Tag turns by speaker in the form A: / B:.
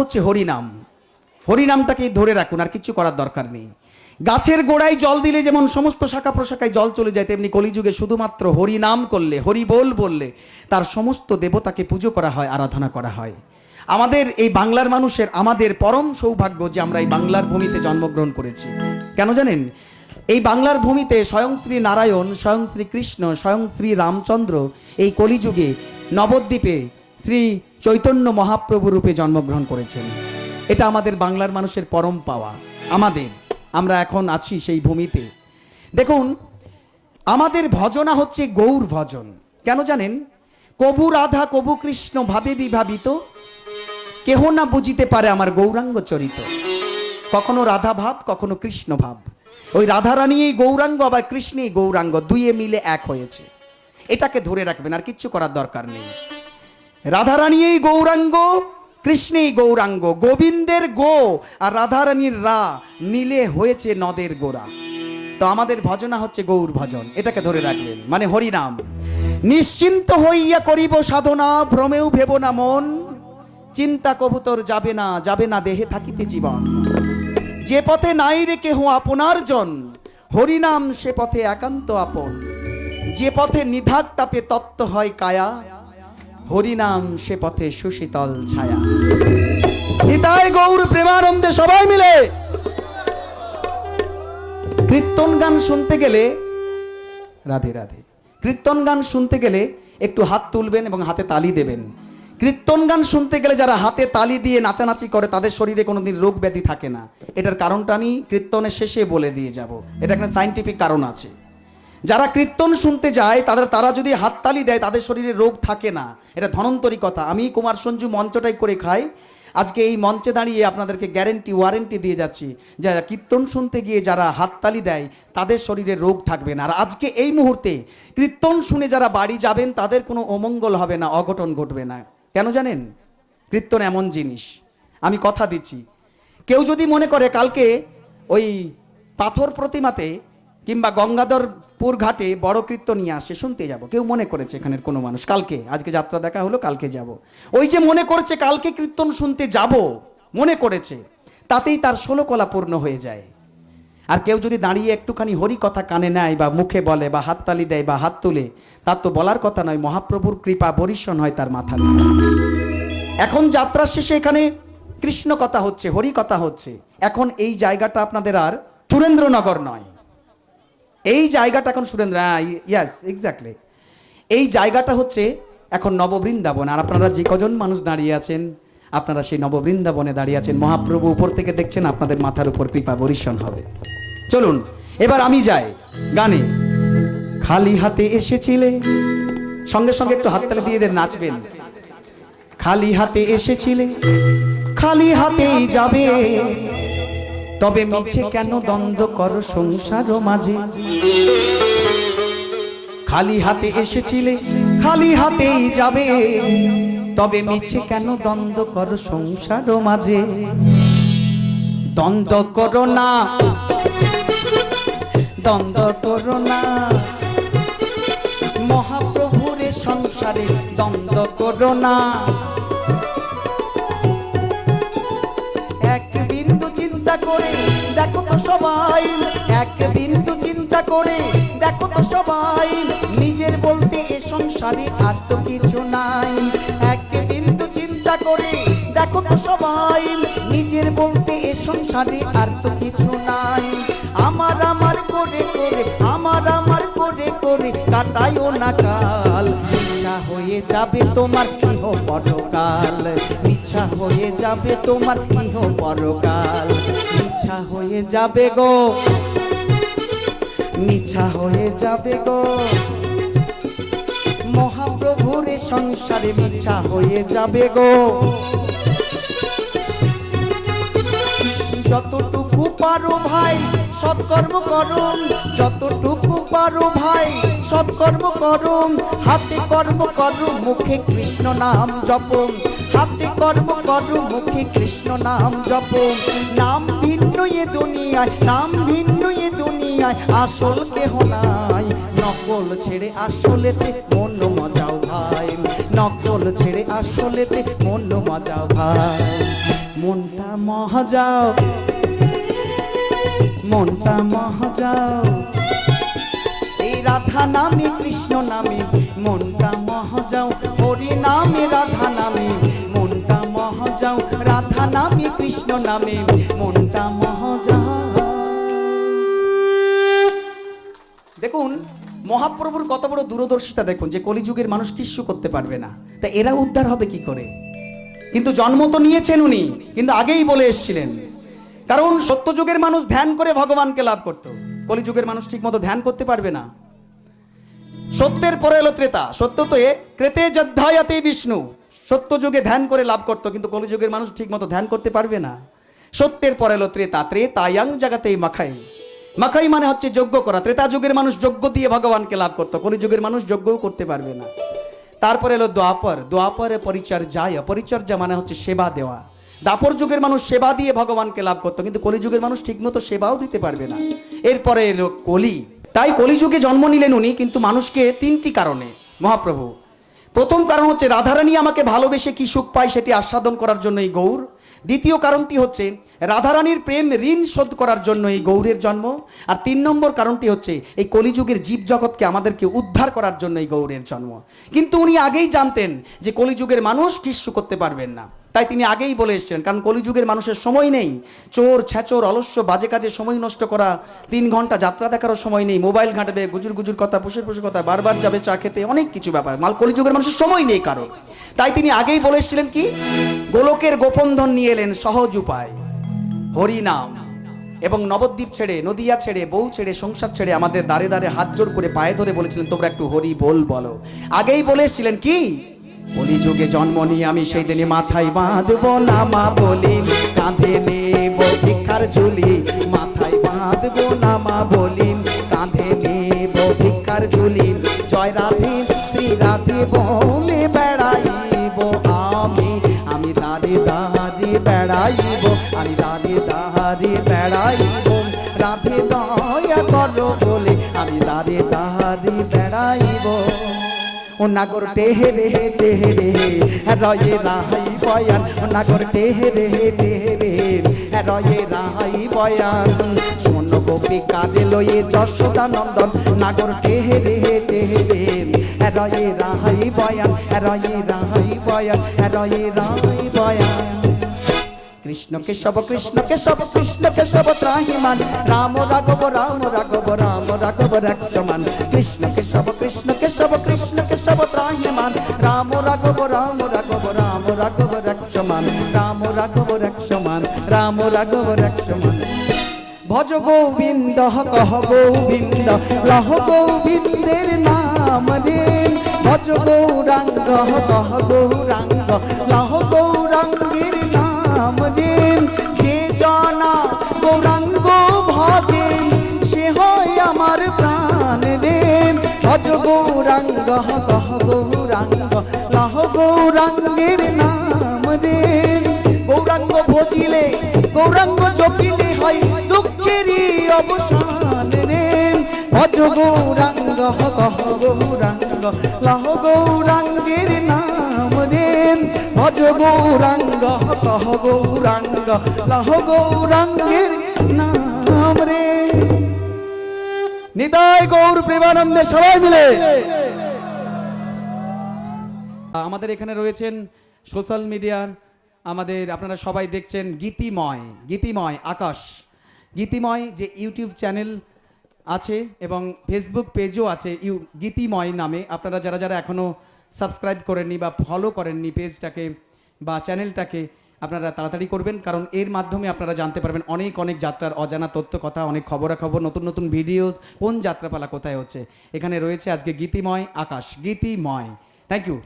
A: হচ্ছে হরিনাম। হরিনামটাকে ধরে রাখুন, আর কিছু করার দরকার নেই। গাছের গোড়ায় জল দিলে যেমন সমস্ত শাখা প্রশাখায় জল চলে যায়, তেমনি কলিযুগে শুধুমাত্র হরিনাম করলে হরি বল বললে, তার সমস্ত দেবতাকে পুজো করা হয়, আরাধনা করা হয়। আমাদের এই বাংলার মানুষের, আমাদের পরম সৌভাগ্য যে আমরা এই বাংলার ভূমিতে জন্মগ্রহণ করেছি। কেন জানেন? এই বাংলার ভূমিতে স্বয়ং শ্রী নারায়ণ, স্বয়ং শ্রী কৃষ্ণ, স্বয়ং শ্রী রামচন্দ্র এই কলিযুগে নবদ্বীপে শ্রী চৈতন্য মহাপ্রভু রূপে জন্মগ্রহণ করেছেন। এটা আমাদের বাংলার মানুষের পরম পাওয়া। আমাদের, আমরা এখন আছি সেই ভূমিতে। দেখুন, আমাদের ভজনা হচ্ছে গৌর ভজন। কেন জানেন? কবু রাধা, কবু কৃষ্ণ ভাবে বিভাবিত। কেহ না বুঝিতে পারে আমার গৌরাঙ্গ চরিত। কখনো রাধা ভাব, কখনো কৃষ্ণ ভাব। ওই রাধারানী এই গৌরাঙ্গ, আবার কৃষ্ণই গৌরাঙ্গ। দুইয়ে মিলে এক হয়েছে। এটাকে ধরে রাখবেন, আর কিচ্ছু করার দরকার নেই। রাধারানী এই গৌরাঙ্গ, কৃষ্ণেই গৌরাঙ্গ, গোবিন্দের গো আর রাধারানীর রা, মিলে হয়েছে নদের গোড়া। তো আমাদের ভজনা হচ্ছে গৌর ভজন, এটাকে ধরে রাখবেন মানে হরিনাম। নিশ্চিন্ত হইয়া করিব সাধনা, ভ্রমেও ভেব না মন। চিন্তা কবুতর যাবে না যাবে না দেহে থাকিতে জীবন। যে পথে নাই রে কেহ আপনার জন, হরিনাম সে পথে একান্ত আপন। যে পথে নিধাক তাপে তপ্ত হয় কায়া হরিনাম সে পথে সুশীতল ছায়া। নিতাই গৌর প্রেমানন্দে সবাই মিলে কীর্তন গান শুনতে গেলে রাধে রাধে। কীর্তন গান শুনতে গেলে একটু হাত তুলবেন এবং হাতে তালি দেবেন। কীর্তন গান শুনতে গেলে যারা হাতে তালি দিয়ে নাচানাচি করে, তাদের শরীরে কোনোদিন রোগ ব্যাধি থাকে না। এটার কারণটা আমি কীর্তনের শেষে বলে দিয়ে যাব। এটা একটা সাইন্টিফিক কারণ আছে। যারা কীর্তন শুনতে যায়, তাদের, তারা যদি হাততালি দেয়, তাদের শরীরে রোগ থাকে না। এটা ধনন্তরী কথা আমি কুমার সঞ্জু মঞ্চটাই করে খাই। আজকে এই মঞ্চে দাঁড়িয়ে আপনাদেরকে গ্যারেন্টি ওয়ারেন্টি দিয়ে যাচ্ছি যারা কীর্তন শুনতে গিয়ে যারা হাততালি দেয়, তাদের শরীরে রোগ থাকবে না। আর আজকে এই মুহূর্তে কীর্তন শুনে যারা বাড়ি যাবেন, তাদের কোনো অমঙ্গল হবে না, অঘটন ঘটবে না। কেন জানেন? কীর্তন এমন জিনিস। আমি কথা দিচ্ছি। কেউ যদি মনে করে কালকে ওই পাথর প্রতিমাতে কিংবা গঙ্গাধরপুর ঘাটে বড় কীর্তন নিয়ে আসছে শুনতে যাব। কেউ মনে করেছে এখানের কোনো মানুষ, কালকে, আজকে যাত্রা দেখা হলো, কালকে যাব। ওই যে মনে করেছে কালকে কীর্তন শুনতে যাব, মনে করেছে, তাতেই তার ষোলো কলা পূর্ণ হয়ে যায়। আর কেউ যদি দাঁড়িয়ে একটুখানি হরি কথা কানে নেয় বা মুখে বলে বা হাততালি দেয় বা হাত তুলে, তার তো বলার কথা নয়, মহাপ্রভুর কৃপা বরিশন হয় তার মাথার এখন যাত্রার শেষে এখানে কৃষ্ণ কথা হচ্ছে হরি কথা হচ্ছে। এখন এই জায়গাটা আপনাদের আর সুরেন্দ্রনগর নয়। এই জায়গাটা এখন সুরেন্দ্র ইয়াস এক্স্যাক্টলি এই জায়গাটা হচ্ছে এখন নববৃন্দাবন। আর আপনারা যে কজন মানুষ দাঁড়িয়ে আছেন, আপনারা সেই নববৃন্দাবনে দাঁড়িয়ে আছেন। মহাপ্রভু উপর থেকে দেখছেন, আপনাদের মাথার উপর কৃপা বরিশন হবে। চলুন, এবার আমি যাই গানে। খালি হাতে এসেছিলে। সঙ্গে সঙ্গে একটু হাততালি দিয়ে দেন, নাচবেন। খালি হাতে এসেছিলে। খালি হাতেই যাবে। তবে মিছে কেন দ্বন্দ্ব করো সংসার মাঝে? খালি হাতে এসেছিলে, খালি হাতেই যাবে। তবে মিছে কেন দ্বন্দ্ব করো সংসার মাঝে? দ্বন্দ্ব করো না, দ্বন্দ্ব করো না। মহাপ্রভুরে সংসারে দ্বন্দ্ব করো না। চিন্তা করে, দেখো তো সবাই। এক বিন্দু চিন্তা করে, দেখো তো সবাই। নিজের বলতে এ সংসারে আর তো কিছু নাই। এক বিন্দু চিন্তা করে, দেখো তো সবাই। নিজের বলতে এ সংসারে আর তো কিছু নাই। আমার আমার করে করে, আমার আমার করে করে কাটায়ও না ইচ্ছা যাবে তোমার ইহ পরকাল। ইচ্ছা হয়ে যাবে তোমার ইহ পরকাল। ইচ্ছা হয়ে যাবে গো। মিছা হয়ে যাবে গো। মহাপ্রভুর সংসারে মিছা হয়ে যাবে গো। যতটুকু পারো ভাই সৎকর্ম করুন, যতটুকু পারো ভাই, সৎকর্ম করুন, হাতে কর্ম করু, মুখে কৃষ্ণ নাম জপম হাতে কর্ম করু, মুখে কৃষ্ণ নাম জপম নাম ভিন্ন এ দুনিয়ায়, নাম ভিন্ন এ দুনিয়ায়, আসল কেহ নাই। নকল ছেড়ে আসলেতে মন মজাও ভাই। নকল ছেড়ে আসলেতে মন মজাও ভাই। মনটা মহাজাও মনটা মহাজাও এই রাধা নামে, কৃষ্ণ নামে, মনটা মহাজাও হরি নামে, রাধা নামে, মনটা মহাজাও রাধা নামে, কৃষ্ণ নামে, মনটা মহাজাও দেখুন, মহাপ্রভুর কত বড় দূরদর্শিতা দেখুন, যে কলিযুগের মানুষ কিচ্ছু করতে পারবে না। তা এরা উদ্ধার হবে কি করে? কিন্তু জন্ম তো নিয়েছেন উনি, কিন্তু আগেই বলে এসছিলেন। কারণ সত্যযুগের মানুষ ধ্যান করে ভগবানকে লাভ করত। কলিযুগের মানুষ ঠিকমতো ধ্যান করতে পারবে না। সত্যের পরে এলো ত্রেতা। সত্য তো এ, ক্রেতে যধ্যায়াতে বিষ্ণু। সত্য যুগে ধ্যান করে লাভ করতো, কিন্তু কলিযুগের মানুষ ঠিকমতো ধ্যান করতে পারবে না। সত্যের পরে এলো ত্রেতা। ত্রেতায়াং জাগাতেই মাখাই। মাখাই মানে হচ্ছে যজ্ঞ করা। ত্রেতা যুগের মানুষ যজ্ঞ দিয়ে ভগবানকে লাভ করতো। কলিযুগের মানুষ যজ্ঞও করতে পারবে না। তারপরে এলো দ্বাপর। দোয়াপরে পরিচর্যায়। পরিচর্যা মানে হচ্ছে সেবা দেওয়া। দাপর যুগের মানুষ সেবা দিয়ে ভগবানকে লাভ করতো, কিন্তু কলিযুগের মানুষ ঠিকমতো সেবাও দিতে পারবে না। এরপরে এলো কলি। তাই কলিযুগে জন্ম নিলেন উনি, কিন্তু মানুষকে তিনটি কারণে। মহাপ্রভু, প্রথম কারণ হচ্ছে রাধারানী আমাকে ভালোবেসে কি সুখ পায় সেটি আস্বাদন করার জন্য এই গৌর। দ্বিতীয় কারণটি হচ্ছে রাধারানীর প্রেম ঋণ শোধ করার জন্য এই গৌরের জন্ম। আর তিন নম্বর কারণটি হচ্ছে এই কলিযুগের জীব জগৎকে আমাদেরকে উদ্ধার করার জন্য এই গৌরের জন্ম। কিন্তু উনি আগেই জানতেন যে কলিযুগের মানুষ কিচ্ছু করতে পারবেন না। তাই তিনি আগেই বলে এসেছেন, কারণ কলিযুগের মানুষের সময় নেই। চোর ছ্যাচোর অলস্য, বাজে কাজে সময় নষ্ট করা, তিন ঘণ্টা যাত্রা দেখারও সময় নেই। মোবাইল ঘাঁটবে, গুজুর গুজুর কথা পুষের পুষের কথা, বারবার যাবে চা খেতে, অনেক কিছু ব্যাপার। মাল কলিযুগের মানুষের সময় নেই কারও। তাই তিনি আগেই বলে এসেছিলেন কি? গোলকের গোপন ধন নিয়ে এলেন সহজ উপায়। হরিনাম এবং নবদ্বীপ ছেড়ে, নদিয়া ছেড়ে, বউ ছেড়ে, সংসার ছেড়ে আমাদের দাঁড়ে দাঁড়ে হাত জোর করে পায়ে ধরে বলেছিলেন, তোমরা একটু হরি বল বলো। আগেই বলে এসেছিলেন কি? কলিযুগে জন্ম নিয়ে আমি সেই দিনে মাথায় বাঁধবো নামা বলি, কাঁধে নেব ভিক্ষার ঝুলি। মাথায় বাঁধবো নামা বলি, কাঁধে নেব ভিক্ষার ঝুলি। জয় রাধে, শ্রী রাধে বলে বেড়াইব আমি। আমি দাঁড়িয়ে দাঁড়ি বেড়াইব, আমি দাঁড়িয়ে দাঁড়িয়ে বেড়াইব। রাধে দয়া করো বলে, আমি দাঁড়িয়ে দাঁড়ি বেড়াইব। নাগর দেহে রেহে দেহে রেহে রয়ে রাহাই বয়ান। নাগর দেহে রেহে দেহে রেহে রয়ে রাহাই বয়ান। শোন গোপী কাঁদে লয়ে যশোদা নন্দন। নাগর দেহে রেহে দেহে রেহে রয়ে রাহাই বয়ান, রয়ে রাহাই বয়ান, রয়ে রাহাই বয়ান। কৃষ্ণ কেশব কৃষ্ণ কেশব কৃষ্ণ কেশব ত্রাহিমান। রাম রাঘব রাম রাঘব রাম রাঘব রক্ষমান কৃষ্ণ কেশব কৃষ্ণ কেশব কৃষ্ণ কেশব ত্রাহিমান। রাম রাঘব রাম রাঘব রাম রাঘব রক্ষমান রাম রাঘব রক্ষমান রাম রাঘব রক্ষমান ভজ গোবিন্দ, কহ গোবিন্দ, লহ গোবিন্দের নাম রে। ভজ গৌরাঙ্গ, কহ গৌরাঙ্গ, লহ গৌরাঙ্গের রে যে জনা গৌরাঙ্গ ভজে, সে হয় আমার প্রাণ রে ভজ গৌরাঙ্গ কহ গৌরাঙ্গ লহ গৌরাঙ্গের নাম রে গৌরাঙ্গ ভজিলে, গৌরাঙ্গ জপিলে হয় দুঃখেরই অবসান রে ভজ গৌরাঙ্গ কহ গৌরাঙ্গ লহ গৌরাঙ্গের নাম ভজ গৌরাঙ্গ কহ গৌরাঙ্গ, লহ গৌরাঙ্গের নাম রে। নিতাই গৌর, প্রেমানন্দে সবাই মিলে। আমাদের এখানে রয়েছেন সোশ্যাল মিডিয়ার আমাদের, আপনারা সবাই দেখছেন গীতিময় গীতিময় আকাশ। গীতিময় যে ইউটিউব চ্যানেল আছে এবং ফেসবুক পেজও আছে ইউ গীতিময় নামে। আপনারা যারা যারা এখনও সাবস্ক্রাইব করেননি বা ফলো করেননি পেজটাকে বা চ্যানেলটাকে আপনারা তাড়াতাড়ি করবেন। কারণ এর মাধ্যমে আপনারা জানতে পারবেন অনেক অনেক যাত্রার অজানা তথ্য, কথা, অনেক খবরাখবর, নতুন নতুন ভিডিওস কোন যাত্রাপালা কোথায় হচ্ছে। এখানে রয়েছে আজকে গীতিময় আকাশ, গীতিময়। Thank you